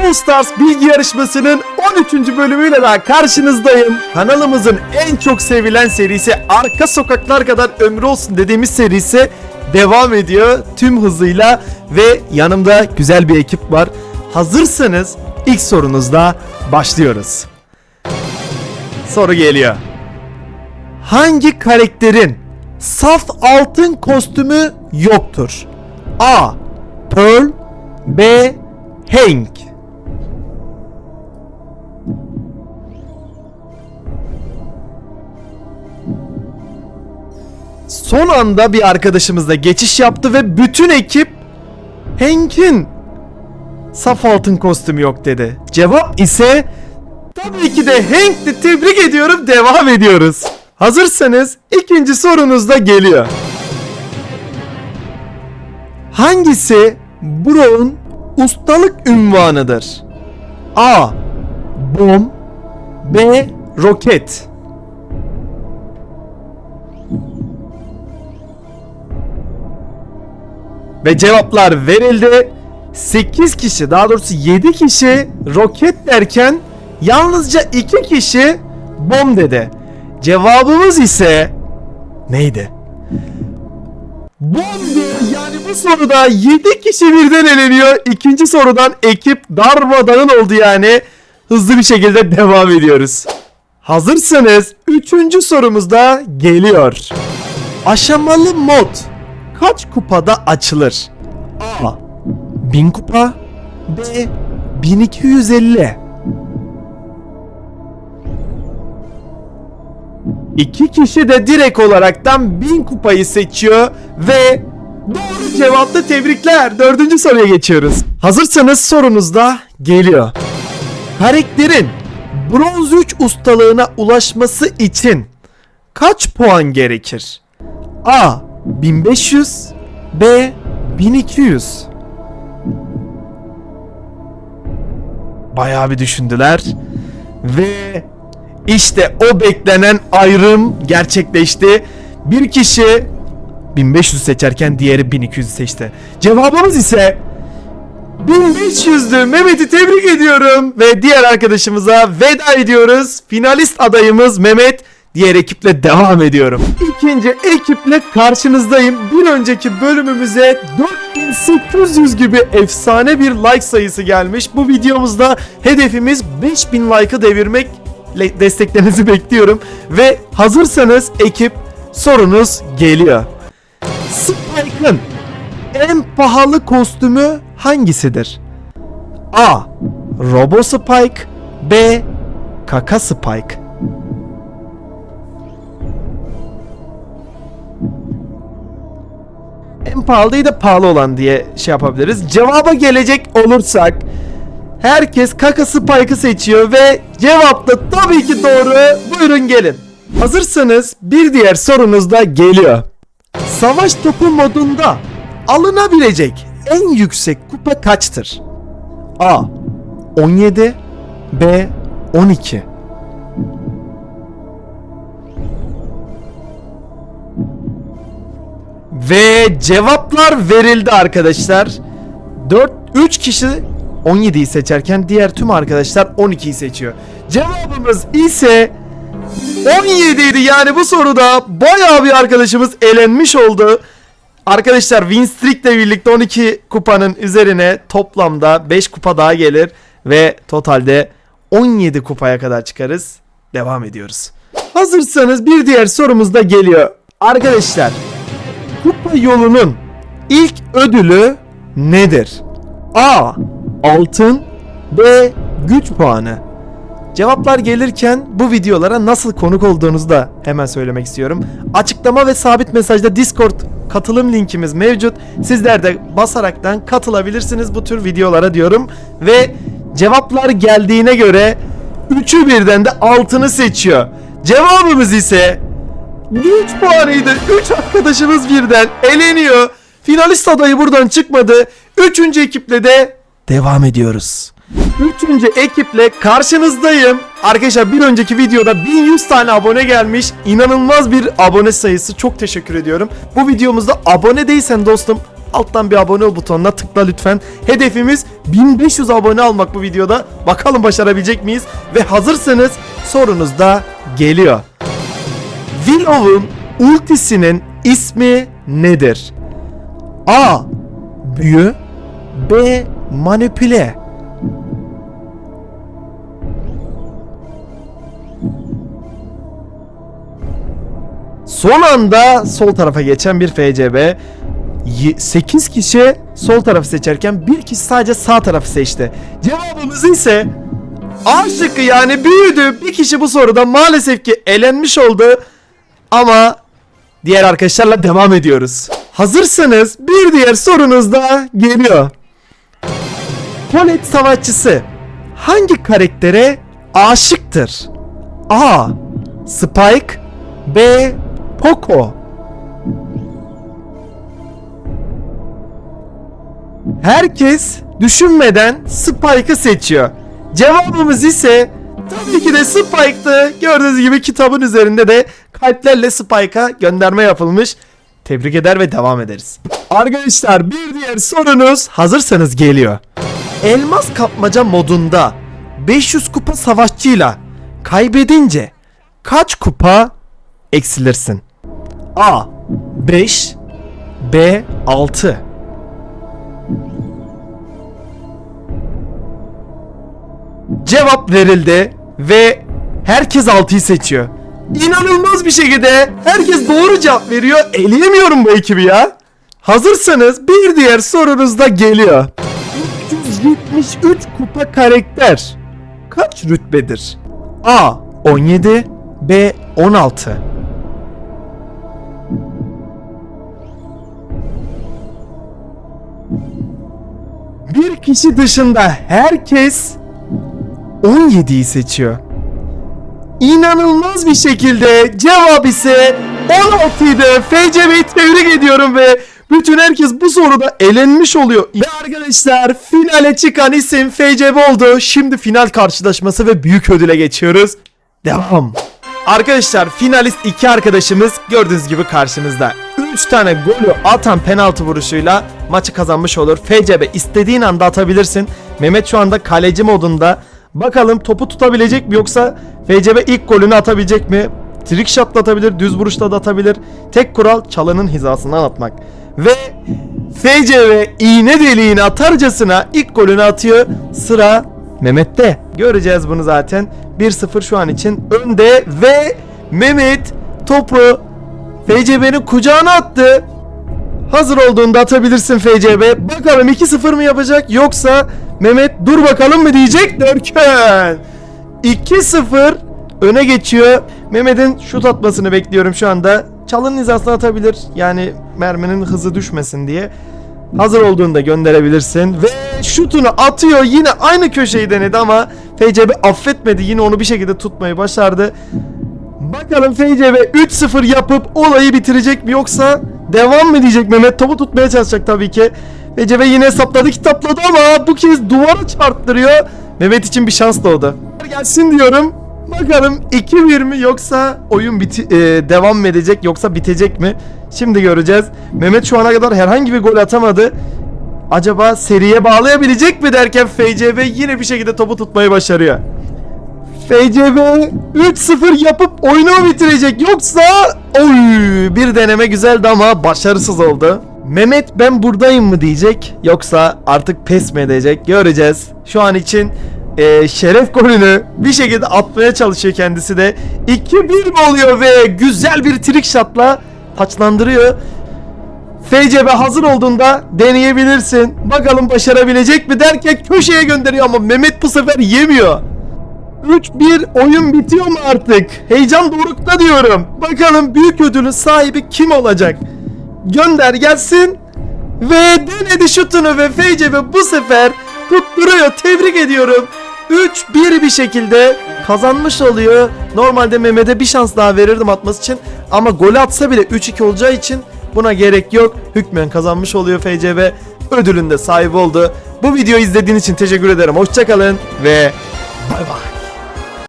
Brawl Stars bilgi yarışmasının 13. bölümüyle daha karşınızdayım. Kanalımızın en çok sevilen serisi Arka Sokaklar kadar ömrü olsun dediğimiz serisi devam ediyor tüm hızıyla ve yanımda güzel bir ekip var. Hazırsanız ilk sorunuzla başlıyoruz. Soru geliyor. Hangi karakterin saf altın kostümü yoktur? A. Pearl B. Hank Son anda bir arkadaşımızla geçiş yaptı ve bütün ekip Hank'in saf altın kostümü yok dedi. Cevap ise tabii ki de Hank'ti. Tebrik ediyorum. Devam ediyoruz. Hazırsanız ikinci sorunuz da geliyor. Hangisi Brown ustalık ünvanıdır? A. Bom B. Roket Ve cevaplar verildi. 8 kişi daha doğrusu 7 kişi roket derken yalnızca 2 kişi bom dedi. Cevabımız ise neydi? Bombi yani bu soruda 7 kişi birden eleniyor. İkinci sorudan ekip darmadağın oldu yani. Hızlı bir şekilde devam ediyoruz. Hazırsanız 3. sorumuz da geliyor. Aşamalı mod kaç kupada açılır? A. 1000 kupa B. 1250 İki kişi de direkt olaraktan 1000 kupayı seçiyor ve doğru cevapta tebrikler. Dördüncü soruya geçiyoruz. Hazırsanız sorunuz da geliyor. Karakterin bronz 3 ustalığına ulaşması için kaç puan gerekir? A 1500 B 1200 Bayağı bir düşündüler ve işte o beklenen ayrım gerçekleşti. Bir kişi 1500 seçerken diğeri 1200 seçti. Cevabımız ise 1500'dü. Mehmet'i tebrik ediyorum ve diğer arkadaşımıza veda ediyoruz. Finalist adayımız Mehmet. Diğer ekiple devam ediyorum. İkinci ekiple karşınızdayım. Bir önceki bölümümüze 4800 gibi efsane bir like sayısı gelmiş. Bu videomuzda hedefimiz 5000 like'ı devirmek Le- desteklerinizi bekliyorum. Ve hazırsanız ekip sorunuz geliyor. Spike'ın en pahalı kostümü hangisidir? A. Robo Spike B. Kaka Spike En pahalı değil de pahalı olan diye şey yapabiliriz. Cevaba gelecek olursak Herkes Kaka Spike'ı seçiyor ve cevap da tabii ki doğru. Buyurun gelin. Hazırsanız bir diğer sorunuz da geliyor. Savaş topu modunda alınabilecek en yüksek kupa kaçtır? A. 17 B. 12 Ve cevaplar verildi arkadaşlar. 4 3 kişi 17'yi seçerken diğer tüm arkadaşlar 12'yi seçiyor. Cevabımız ise 17 idi yani bu soruda bayağı bir arkadaşımız elenmiş oldu. Arkadaşlar win streak ile birlikte 12 kupanın üzerine toplamda 5 kupa daha gelir ve totalde 17 kupaya kadar çıkarız. Devam ediyoruz. Hazırsanız bir diğer sorumuz da geliyor. Arkadaşlar kupa yolunun ilk ödülü nedir? A. Altın B. Güç puanı Cevaplar gelirken bu videolara nasıl konuk olduğunuzu da hemen söylemek istiyorum. Açıklama ve sabit mesajda Discord katılım linkimiz mevcut. Sizler de basaraktan katılabilirsiniz bu tür videolara diyorum. Ve cevaplar geldiğine göre üçü birden de altını seçiyor. Cevabımız ise güç puanıydı. 3 arkadaşımız birden eleniyor. Finalist adayı buradan çıkmadı. Üçüncü ekiple de devam ediyoruz. Üçüncü ekiple karşınızdayım. Arkadaşlar bir önceki videoda 1100 tane abone gelmiş. İnanılmaz bir abone sayısı. Çok teşekkür ediyorum. Bu videomuzda abone değilsen dostum alttan bir abone ol butonuna tıkla lütfen. Hedefimiz 1500 abone almak bu videoda. Bakalım başarabilecek miyiz? Ve hazırsanız sorunuz da geliyor. Willow'un ultisinin ismi nedir? A. Büyü B. Manipüle Son anda sol tarafa geçen bir FCB 8 kişi sol tarafı seçerken bir kişi sadece sağ tarafı seçti. Cevabımız ise A şıkkı yani büyüdü. Bir kişi bu soruda maalesef ki elenmiş oldu. Ama diğer arkadaşlarla devam ediyoruz. Hazırsanız bir diğer sorunuz da geliyor. Colette savaşçısı hangi karaktere aşıktır? A. Spike B. Poco Herkes düşünmeden Spike'ı seçiyor. Cevabımız ise tabii ki de Spike'tı. Gördüğünüz gibi kitabın üzerinde de kalplerle Spike'a gönderme yapılmış. Tebrik eder ve devam ederiz. Arkadaşlar bir diğer sorunuz hazırsanız geliyor. Elmas kapmaca modunda 500 kupa savaşçıyla kaybedince kaç kupa eksilirsin? A 5 B 6 Cevap verildi ve herkes 6'yı seçiyor. İnanılmaz bir şekilde herkes doğru cevap veriyor. Eleyemiyorum bu ekibi ya. Hazırsanız bir diğer sorunuz da geliyor. 373 kupa karakter kaç rütbedir? A 17 B 16 Bir kişi dışında herkes 17'yi seçiyor. İnanılmaz bir şekilde cevap ise 16 idi. FCB'yi tebrik ediyorum ve bütün herkes bu soruda elenmiş oluyor. Ve arkadaşlar finale çıkan isim FCB oldu. Şimdi final karşılaşması ve büyük ödüle geçiyoruz. Devam. Arkadaşlar finalist iki arkadaşımız gördüğünüz gibi karşınızda. 3 tane golü atan penaltı vuruşuyla maçı kazanmış olur. FCB istediğin anda atabilirsin. Mehmet şu anda kaleci modunda. Bakalım topu tutabilecek mi yoksa FCB ilk golünü atabilecek mi? Trick shot da atabilir, düz vuruşla da atabilir. Tek kural çalının hizasından atmak. Ve FCB iğne deliğini atarcasına ilk golünü atıyor. Sıra Mehmet'te. Göreceğiz bunu zaten. 1-0 şu an için önde ve Mehmet topu FCB'nin kucağına attı. Hazır olduğunda atabilirsin FCB. Bakalım 2-0 mı yapacak yoksa Mehmet dur bakalım mı diyecek derken 2-0 öne geçiyor. Mehmet'in şut atmasını bekliyorum şu anda. Çalın hizasına atabilir. Yani merminin hızı düşmesin diye. Hazır olduğunda gönderebilirsin. Ve şutunu atıyor. Yine aynı köşeyi denedi ama FCB affetmedi. Yine onu bir şekilde tutmayı başardı. Bakalım FCB 3-0 yapıp olayı bitirecek mi yoksa devam mı diyecek Mehmet topu tutmaya çalışacak tabii ki. FCB yine hesapladı kitapladı ama bu kez duvara çarptırıyor. Mehmet için bir şans doğdu. Gelsin diyorum. Bakalım 2-1 mi yoksa oyun biti e, devam edecek yoksa bitecek mi? Şimdi göreceğiz. Mehmet şu ana kadar herhangi bir gol atamadı. Acaba seriye bağlayabilecek mi derken FCB yine bir şekilde topu tutmayı başarıyor. FCB 3-0 yapıp oyunu mu bitirecek yoksa oy bir deneme güzeldi ama başarısız oldu. Mehmet ben buradayım mı diyecek yoksa artık pes mi edecek göreceğiz. Şu an için e, şeref golünü bir şekilde atmaya çalışıyor kendisi de. 2-1 mi oluyor ve güzel bir trick shot'la taçlandırıyor. FCB hazır olduğunda deneyebilirsin. Bakalım başarabilecek mi derken köşeye gönderiyor ama Mehmet bu sefer yemiyor. 3-1 oyun bitiyor mu artık? Heyecan dorukta diyorum. Bakalım büyük ödülün sahibi kim olacak? Gönder gelsin. Ve denedi şutunu ve FCB bu sefer tutturuyor. Tebrik ediyorum. 3-1 bir şekilde kazanmış oluyor. Normalde Mehmet'e bir şans daha verirdim atması için. Ama gol atsa bile 3-2 olacağı için buna gerek yok. Hükmen kazanmış oluyor FCB. Ödülün de sahibi oldu. Bu videoyu izlediğiniz için teşekkür ederim. Hoşçakalın ve bay bay.